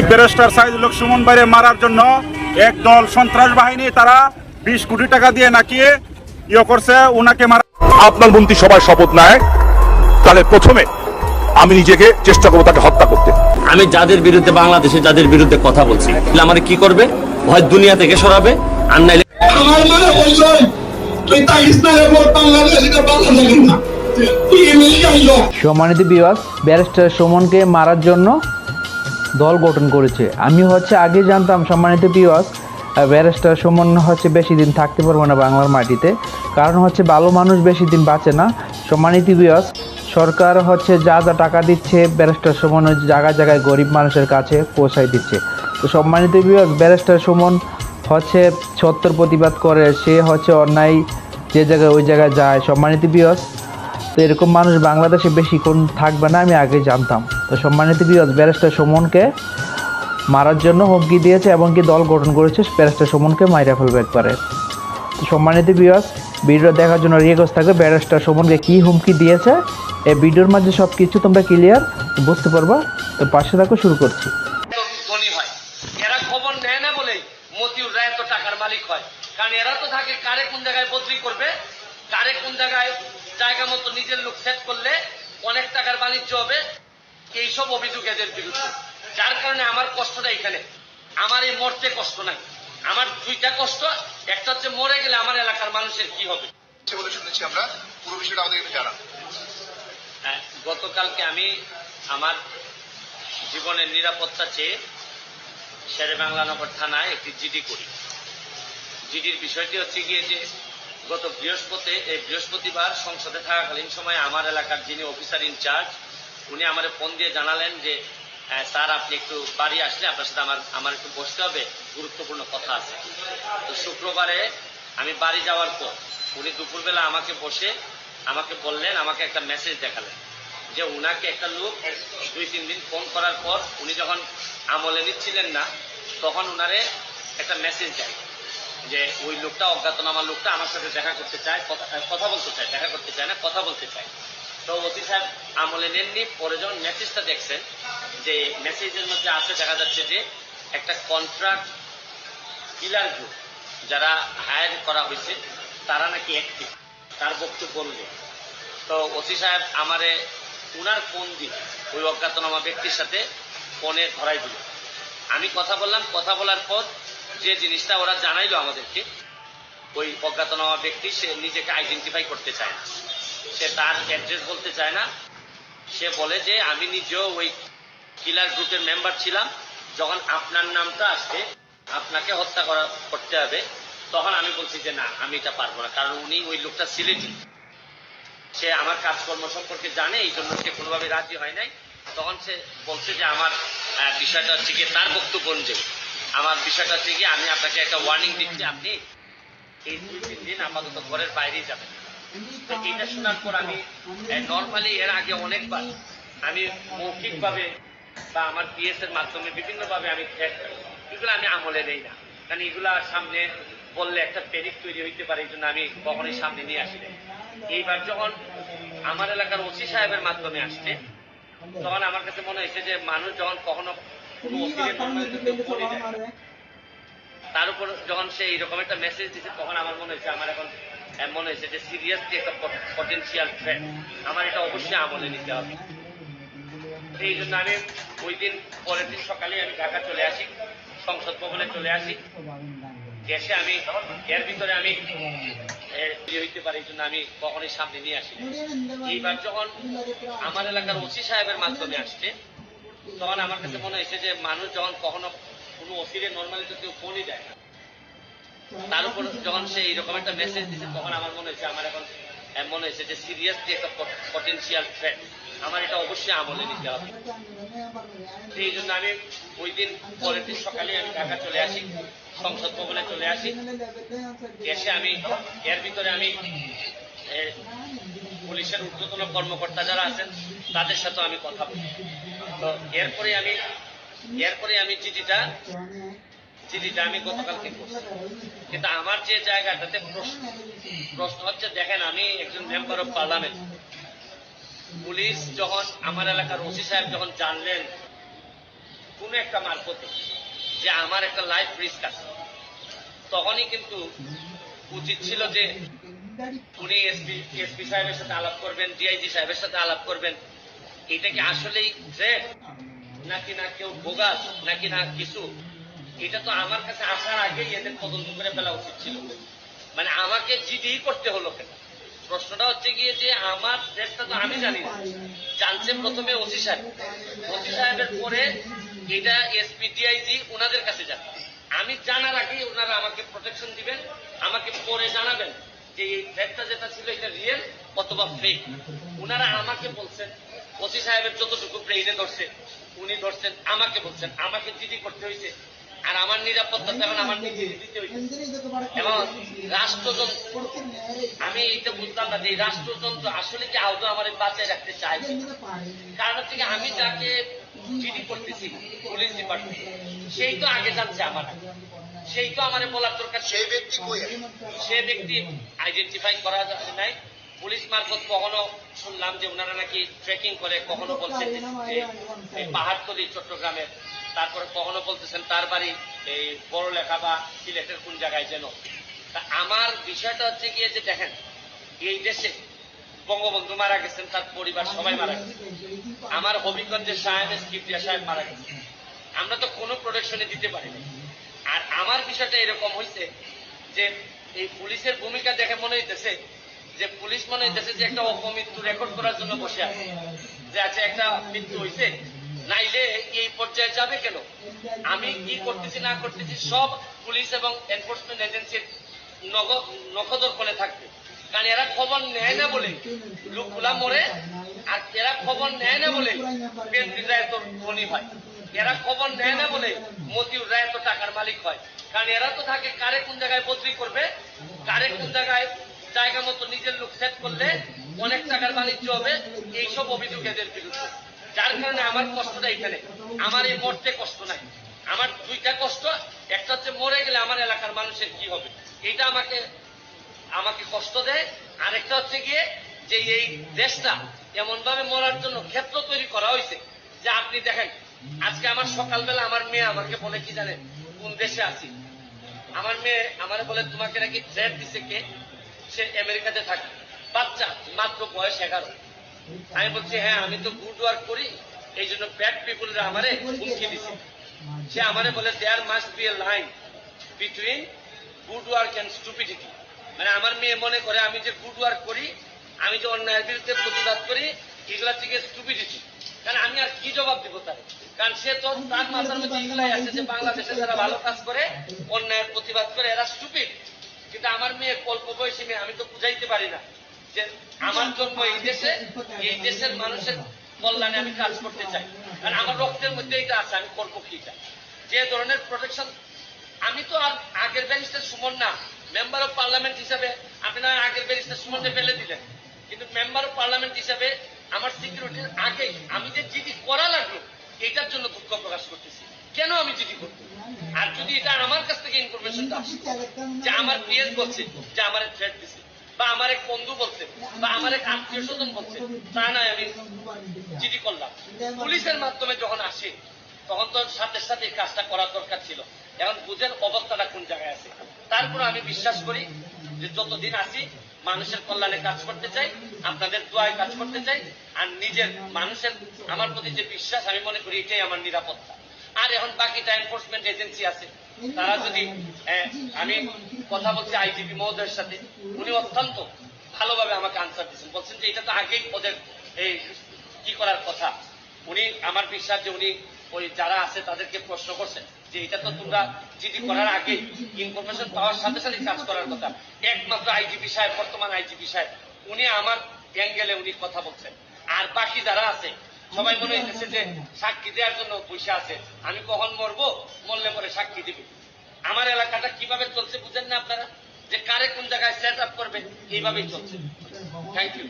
Barrister Suman বাইরে মারার জন্য একদল সন্ত্রাস বাহিনী তারা বিশ কোটি টাকা দিয়ে নাকি ইয়ে করছে ওনাকে মারা আপনার মন্ত্রী সবাই শপথ নেয় তাহলে প্রথমে আমি নিজেকে চেষ্টা করব তাকে হত্যা করতে। আমি যাদের বিরুদ্ধে বাংলাদেশে যাদের বিরুদ্ধে কথা বলছি আমার কি করবে? হয় দুনিয়া থেকে সরাবে আর নাইলে আমার মানে বলছে তুই তাকিস না বাংলাদেশ এটা ভালো না। তুই আমেরিকায় যাও সম্মানিত বিভাগ ব্যারিস্টার সুমনকে মারার জন্য দল গঠন করেছে। আমি হচ্ছে আগে জানতাম, সম্মানিত বিভাগ ব্যারেস্টার সুমন হচ্ছে বেশি দিন থাকতে পারব না বাংলার মাটিতে। কারণ হচ্ছে ভালো মানুষ বেশি দিন বাঁচে না। সম্মানিত বিভাগ সরকার হচ্ছে যা যা টাকা দিচ্ছে ব্যারিস্টার সুমন জায়গায় জায়গায় গরিব মানুষের কাছে পৌঁছায় দিচ্ছে। তো সম্মানিত বিভাগ ব্যারেস্টার সুমন হচ্ছে সত্যর প্রতিবাদ করে, সে হচ্ছে অন্যায় যে জায়গায় ওই জায়গায় যায়। সম্মানিত বিভাগ তো এরকম মানুষ বাংলাদেশে বেশিক্ষণ থাকবে না, আমি আগে জানতাম। তো সম্মানিত বিরোধ ব্যারিস্টার সুমনকে মারার জন্য হুমকি দিয়েছে এবং কি দল গঠন করেছে ব্যারিস্টার সুমনকে মাইরা ফেলবে একবারে। তো সম্মানিত বিরোধ ভিডিও দেখার জন্য রিকোয়েস্ট থাকবে ব্যারিস্টার সুমনকে কী হুমকি দিয়েছে, এই ভিডিওর মাঝে সব কিছু তোমরা ক্লিয়ার বুঝতে পারবা। তো পাশে থাকো, শুরু করছি। জায়গা মতো নিজের লোক সেট করলে অনেক টাকার বাণিজ্য হবে। এইসব অভিযোগ এদের বিরুদ্ধে। যার কারণে আমার কষ্টটা এখানে। আমার এই মরতে কষ্ট নাই। আমার দুইটা কষ্ট একটা হচ্ছে মরে গেলে আমার এলাকার মানুষের কি হবে? বলে শুনেছি আমরা পুরো বিষয়টা আমাদের একটু হ্যাঁ, গতকালকে আমি আমার জীবনের নিরাপত্তা চেয়ে শেরে বাংলানগর থানায় একটি জিডি করি। জিডির বিষয়টি হচ্ছে গিয়ে যে গত বৃহস্পতি এই বৃহস্পতিবার সংসদে থাকাকালীন সময় আমার এলাকার যিনি অফিসার ইনচার্জ উনি আমার ফোন দিয়ে জানালেন যে "হ্যাঁ, স্যার আপনি একটু বাড়ি আসলে আপনার সাথে আমার আমার একটু বসতে হবে গুরুত্বপূর্ণ কথা আছে। তো শুক্রবারে আমি বাড়ি যাওয়ার পর উনি দুপুরবেলা আমাকে বসে আমাকে বললেন আমাকে একটা মেসেজ দেখালেন যে উনাকে একটা লোক দুই তিন দিন ফোন করার পর উনি যখন আমলে নিচ্ছিলেন না তখন উনারে একটা মেসেজ দেয় যে ওই লোকটা অজ্ঞাতনামা লোকটা আমার সাথে দেখা করতে চায় কথা কথা বলতে চায় দেখা করতে চায় না কথা বলতে চায়। তো অতি সাহেব আমলে নেননি, পরে যখন মেসেজটা দেখছেন যে মেসেজের মধ্যে আছে, দেখা যাচ্ছে যে একটা কন্ট্রাক্ট কিলার গ্রুপ যারা হায়ার করা হয়েছে, তারা নাকি অ্যাক্টিভ তার বক্তব্য অনুযায়ী। তো ওসি সাহেব আমারে উনার ফোন দিয়ে ওই অজ্ঞাতনামা ব্যক্তির সাথে ফোনে ধরাই দিল। আমি কথা বললাম, কথা বলার পর যে জিনিসটা ওরা জানাইলো আমাদেরকে, ওই অজ্ঞাতনামা ব্যক্তি, সে নিজেকে আইডেন্টিফাই করতে চায় না। সে তার অ্যাড্রেস বলতে চায় না। সে বলে যে, আমি নিজেও ওই কিলার গ্রুপের মেম্বার ছিলাম। যখন আপনার নামটা আসবে, আপনাকে হত্যা করা, করতে হবে। তখন আমি বলছি যে, না, আমি এটা পারব না। কারণ উনি ওই লোকটা সিলেটি। সে আমার কাজকর্ম সম্পর্কে জানে, এই জন্য সে কোনোভাবে রাজি হয় নাই। তখন সে বলছে যে, আমার বিষয়টা হচ্ছে গিয়ে তার বক্তব্য অনুযায়ী। আমার বিষয়টা হচ্ছে গিয়ে আমি আপনাকে একটা ওয়ার্নিং দিচ্ছি। আপনি এই দুই তিন দিন আপাতত ঘরের বাইরেই যাবেন এটা শোনার পর আমি নর্মালি এর আগে অনেকবার আমি মৌখিকভাবে বা আমার পিএস এর মাধ্যমে বিভিন্নভাবে আমি এগুলো আমি আমলে নেই না। কারণ এগুলা সামনে বললে একটা প্যানিক তৈরি হইতে পারে এই জন্য আমি কখনোই সামনে নিয়ে আসি এইবার যখন আমার এলাকার ওসি সাহেবের মাধ্যমে আসছে তখন আমার কাছে মনে হয়েছে যে মানুষ যখন কখনো কোনো তার উপর যখন সে এইরকম একটা মেসেজ দিছে তখন আমার মনে হয়েছে আমার এখন মনে হয়েছে যে সিরিয়াসলি একটা পটেন্সিয়াল থ্রেট আমার এটা অবশ্যই আমলে নিতে হবে। এই জন্য আমি ওই দিন পরের দিন সকালে আমি ঢাকা চলে আসি, সংসদ ভবনে চলে আসি। এসে আমি, এর ভিতরে আমি হইতে পারে এই জন্য আমি কখনোই সামনে নিয়ে আসি এইবার যখন আমার এলাকার ওসি সাহেবের মাধ্যমে আসছে, তখন আমার কাছে মনে হয়েছে যে মানুষ যখন কখনো কোনো ওসিরে নর্মালি তো কেউ ফোনই দেয় না। তার উপর যখন সে এইরকম একটা মেসেজ দিছে, তখন আমার মনে হয়েছে, আমার এখন মনে হয়েছে যে সিরিয়াসলি একটা পটেন্সিয়াল থ্রেট আমার এটা অবশ্যই আমলে নিতে হবে। এই জন্য আমি ওই দিন পরের দিন সকালে আমি ঢাকা চলে আসি, সংসদ ভবনে চলে আসি। এসে আমি, এর ভিতরে আমি পুলিশের ঊর্ধ্বতন কর্মকর্তা যারা আছেন, তাদের সাথে আমি কথা বলি। তো এরপরে আমি এরপরে আমি চিঠিটা চিঠিটা আমি গতকালকে করছি। কিন্তু আমার যে জায়গাটাতে প্রশ্ন প্রশ্ন হচ্ছে, দেখেন, আমি একজন মেম্বার অফ পার্লামেন্ট পুলিশ যখন আমার এলাকার ওসি সাহেব যখন জানলেন, কোনো একটা মারফতে যে আমার একটা লাইফ রিস্ক আছে, তখনই কিন্তু উচিত ছিল যে উনি এসপি এসপি সাহেবের সাথে আলাপ করবেন ডিআইজি সাহেবের সাথে আলাপ করবেন। এটা কি আসলেই থ্রেট নাকি না কেউ ভোগাস নাকি না কিছু? এটা তো আমার কাছে আসার আগেই এদের তদন্ত করে ফেলা উচিত ছিল। মানে আমাকে জিডি করতে হলো কেন? প্রশ্নটা হচ্ছে গিয়ে যে আমার থ্রেটটা তো আমি জানি না। জানছে প্রথমে ওসি সাহেব। ওসি সাহেবের পরে এটা এসপি ডিআইজি ওনাদের কাছে যাবে। আমি জানার আগেই ওনারা আমাকে প্রোটেকশন দিবেন, আমাকে পরে জানাবেন যে এই থ্রেটটা যেটা ছিল এটা রিয়েল অথবা ফেক ওনারা আমাকে বলছেন, ওসি সাহেবের যতটুকু ব্রেইনে ধরছে, উনি ধরছেন, আমাকে বলছেন, আমাকে জিডি করতে হয়েছে। আর আমার নিরাপত্তা তেমন আমার নিজে দিতে এবং রাষ্ট্রযন্ত্র আমি এইটা বুঝতাম না যে রাষ্ট্রযন্ত্র আসলে কি আদৌ আমার বাঁচায় রাখতে চাইছে কারণ হচ্ছে কি আমি যাকে জিডি করতেছি পুলিশ ডিপার্টমেন্ট সেই তো আগে জানছে আমার। সেই তো আমার বলার দরকার সেই ব্যক্তি সে ব্যক্তি আইডেন্টিফাই করা নাই। পুলিশ মারফত কখনো শুনলাম যে ওনারা নাকি ট্রেকিং করে, কখনো বলছেন যে পাহাড়তলি চট্টগ্রামের। তারপরে কখনো বলতেছেন তার বাড়ি এই বড় লেখা বা সিলেটের কোন জায়গায় যেন। তা আমার বিষয়টা হচ্ছে গিয়ে যে দেখেন, এই দেশে বঙ্গবন্ধু মারা গেছেন, তার পরিবার সবাই মারা গেছে। আমার হবিগঞ্জের সাহেব কিপ্রিয়া সাহেব মারা গেছে। আমরা তো কোনো প্রোটেকশনে দিতে পারিনি। আর আমার বিষয়টা এরকম হয়েছে যে এই পুলিশের ভূমিকা দেখে মনে হইতেছে যে পুলিশ মনে হইতেছে যে একটা অপমৃত্যু রেকর্ড করার জন্য বসে আছে। যে আছে একটা মৃত্যু হয়েছে নাইলে এই পর্যায়ে যাবে কেন? আমি কি করতেছি, না করতেছি, সব পুলিশ এবং এনফোর্সমেন্ট এজেন্সির নগ- নখদর্পণে থাকবে। কারণ এরা খবর নেয় না বলে লোকগুলা মরে, আর এরা খবর নেয় না বলে বিএনপির রায় তো ধনী হয়। এরা খবর নেয় না বলে মতিউর রায় তো টাকার মালিক হয়। কারণ এরা তো থাকে কারে কোন জায়গায় বদলি করবে, কারে কোন জায়গায় জায়গা মতো নিজের লোক সেট করলে অনেক টাকার বাণিজ্য হবে, এইসব অভিযোগ এদের বিরুদ্ধে। যার কারণে আমার কষ্টটা এখানে। আমার এই মরতে কষ্ট নাই। আমার দুইটা কষ্ট, একটা হচ্ছে মরে গেলে আমার এলাকার মানুষের কি হবে? এটা আমাকে আমাকে কষ্ট দেয়। আরেকটা হচ্ছে গিয়ে যে এই দেশটা এমন ভাবে মরার জন্য ক্ষেত্র তৈরি করা হয়েছে যে আপনি দেখেন, আজকে আমার সকালবেলা আমার মেয়ে আমাকে বলে কি জানেন? কোন দেশে আছি? আমার মেয়ে আমার বলে, তোমাকে নাকি থ্রেট দিছে কে? সে আমেরিকাতে থাকে। বাচ্চা, মাত্র বয়স এগারো। আমি বলছি হ্যাঁ আমি তো গুড ওয়ার্ক করি। এই জন্য ব্যাড পিপুলরা আমারে হুমকি দিছে। সে আমারে বলে there must be a line between good work and stupidity মানে আমার মেয়ে মনে করে, আমি যে গুড ওয়ার্ক করি, আমি যে অন্যায়ের বিরুদ্ধে প্রতিবাদ করি, এগুলা থেকে স্টুপিডিটি কারণ আমি আর কি জবাব দিব তার? কারণ সে তো তার মাথার মধ্যে এগুলাই আছে যে বাংলাদেশে যারা ভালো কাজ করে, অন্যায়ের প্রতিবাদ করে, এরা স্টুপিড কিন্তু আমার মেয়ে অল্প বয়সী মেয়ে, আমি তো বুঝাইতে পারি না যে আমার জন্ম এই দেশে, এই দেশের মানুষের কল্যাণে আমি কাজ করতে চাই। কারণ আমার রক্তের মধ্যে এটা আছে, আমি করব কি চাই যে ধরনের প্রোটেকশন আমি তো আর আগের ব্যারিস্টার সুমন না মেম্বার অফ পার্লামেন্ট হিসাবে আপনারা আগের ব্যারিস্টার সুমনকে ফেলে দিলেন। কিন্তু মেম্বার অফ পার্লামেন্ট হিসাবে আমার সিকিউরিটির আগে আমি যে জিডি করা লাগল এটার জন্য দুঃখ প্রকাশ করতেছি। কেন আমি জিডি করব? আর যদি এটা আমার কাছ থেকে ইনফরমেশনটা আসে যে আমার পিএস বলছে, যে আমার থ্রেট দিছে, বা আমার এক বন্ধু বলছে, বা আমার এক আত্মীয় স্বজন বলছে, তা নয় আমি জিডি করলাম। পুলিশের মাধ্যমে যখন আসে, তখন তো সাথে সাথে কাজটা করার দরকার ছিল। এখন বুঝেন অবস্থাটা কোন জায়গায় আছে। তারপর আমি বিশ্বাস করি যে যতদিন আছি, মানুষের কল্যাণে কাজ করতে চাই, আপনাদের দোয়ায় কাজ করতে চাই, আর নিজের মানুষের, আমার প্রতি যে বিশ্বাস, আমি মনে করি এটাই আমার নিরাপত্তা। আর এখন বাকিটা এনফোর্সমেন্ট এজেন্সি আছে, তারা যদি আমি কথা বলছি আইজিপি মহোদয়ের সাথে, উনি অত্যন্ত ভালোভাবে আমাকে আনসার দিচ্ছেন বলছেন যে এটা তো আগেই ওদের এই কি করার কথা। উনি আমার বিশ্বাস যে উনি ওই যারা আছে তাদেরকে প্রশ্ন করছেন যে এটা তো তোমরা জিডি করার আগে ইনফরমেশন পাওয়ার সাথে সাথে কাজ করার কথা। একমাত্র আইজিপি সাহেব, বর্তমান আইজিপি সাহেব, উনি আমার অ্যাঙ্গেলে উনি কথা বলছেন। আর বাকি যারা আছে সবাই মনে হইতেছে যে সাক্ষী দেওয়ার জন্য পয়সা আছে। আমি কখন মরবো? মরলে পরে সাক্ষী দিবে। আমার এলাকাটা কীভাবে চলছে বুঝেন না আপনারা? যে কারে কোন জায়গায় সেট আপ করবে, এইভাবেই চলছে। থ্যাংক ইউ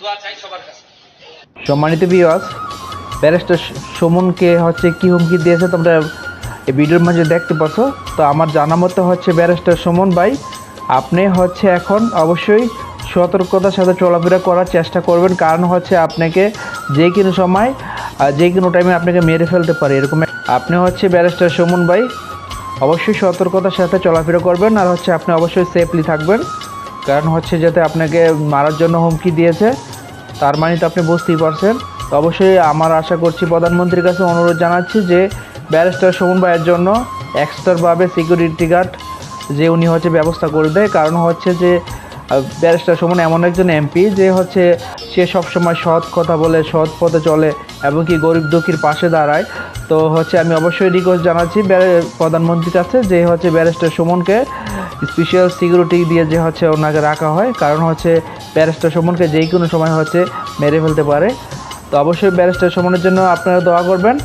দোয়া চাই সবার কাছে। সম্মানিত বিওয়াস ব্যারিস্টার সুমনকে হচ্ছে কি হুমকি দিয়েছে তোমরা এই ভিডিওর মাঝে দেখতে পাচ্ছ। তো আমার জানা মতো হচ্ছে ব্যারিস্টার সুমন ভাই, আপনি হচ্ছে এখন অবশ্যই সতর্কতার সাথে চলাফেরা করার চেষ্টা করবেন। কারণ হচ্ছে আপনাকে যে কোনো সময় যে কোনো টাইমে আপনাকে মেরে ফেলতে পারে। এরকম আপনি হচ্ছে ব্যারিস্টার সুমন ভাই, অবশ্যই সতর্কতার সাথে চলাফেরা করবেন আর হচ্ছে আপনি অবশ্যই সেফলি থাকবেন। কারণ হচ্ছে যাতে আপনাকে মারার জন্য হুমকি দিয়েছে, তার মানে তো আপনি বুঝতেই পারছেন। তো অবশ্যই আমার আশা করছি প্রধানমন্ত্রীর কাছে অনুরোধ জানাচ্ছি যে ব্যারিস্টার সুমন ভাইয়ের জন্য এক্সট্রাভাবে সিকিউরিটি গার্ড যে উনি হচ্ছে ব্যবস্থা করে দেয়। কারণ হচ্ছে যে ব্যারিস্টার সুমন এমন একজন এমপি যে হচ্ছে সে সবসময় সৎ কথা বলে, সৎ পথে চলে এবং কি গরিব দুঃখীর পাশে দাঁড়ায়। তো হচ্ছে আমি অবশ্যই রিকোয়েস্ট জানাচ্ছি প্রধানমন্ত্রীর কাছে যে হচ্ছে ব্যারিস্টার সুমনকে স্পেশাল সিকিউরিটি দিয়ে যে হচ্ছে ওনাকে রাখা হয়। কারণ হচ্ছে ব্যারিস্টার সুমনকে যেই কোনো সময় হচ্ছে মেরে ফেলতে পারে। তো অবশ্যই ব্যারিস্টার সুমনের জন্য আপনারা দোয়া করবেন।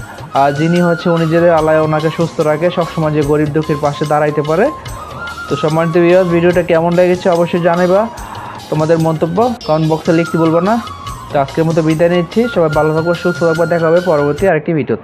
আর যিনি হচ্ছে উনি যে আলায় ওনাকে সুস্থ রাখে, সবসময় যে গরিব দুঃখীর পাশে দাঁড়াইতে পারে তো সম্মানিত ভিউয়ার্স ভিডিওটা কেমন লেগেছে অবশ্যই জানাবা তোমাদের মন্তব্য কমেন্ট বক্সে লিখতে বলব না। তো আজকের মতো বিদায় নিচ্ছি। সবাই ভালো থাকব সুস্থ থাকব দেখা হবে পরবর্তী আরেকটি ভিডিওতে